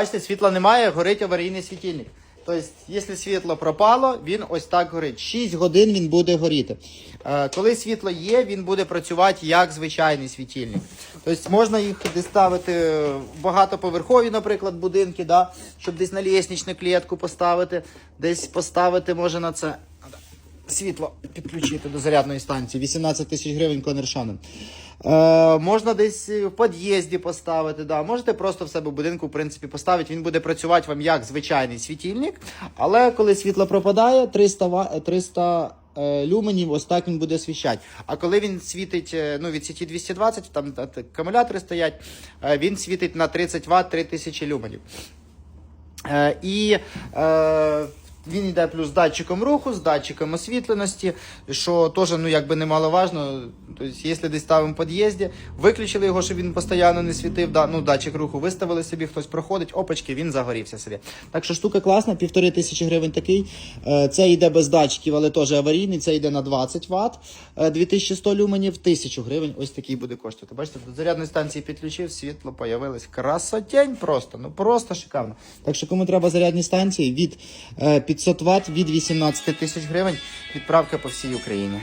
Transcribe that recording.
Бачите, світла немає, горить аварійний світильник. Тобто, якщо світло пропало, він ось так горить. 6 годин він буде горіти. Е, коли світло є, він буде працювати як звичайний світильник. Тобто можна їх десь в багатоповерхові, наприклад, будинки, да? щоб десь на лісничну клітку поставити, десь поставити може на це світло підключити до зарядної станції. 18 тисяч гривень конершанин. Е, можна десь в під'їзді поставити. Да. Можете просто в себе в будинку, в принципі, поставити. Він буде працювати вам як звичайний світильник. Але коли світло пропадає, 300, ва- 300 е, люменів, ось так він буде освіщати. А коли він світить е, ну, від сіті 220, там та- та акумулятори стоять, е, він світить на 30 Вт 3000 люменів. І е, він йде плюс з датчиком руху, з датчиком освітленості, що теж ну, якби немаловажно. Тобто, якщо десь ставимо в під'їзді, виключили його, щоб він постійно не світив. Да, ну, датчик руху виставили собі, хтось проходить, опачки, він загорівся собі. Так що штука класна, півтори тисячі гривень такий. Е, Це йде без датчиків, але теж аварійний. Це йде на 20 Вт, 2100 люменів, 1000 гривень. Ось такий буде коштувати. Бачите, до зарядної станції підключив, світло появилось. Красотень просто, ну просто шикарно. Так що кому треба зарядні станції від е, 500 Вт, від 18 тисяч гривень, відправка по всій Україні.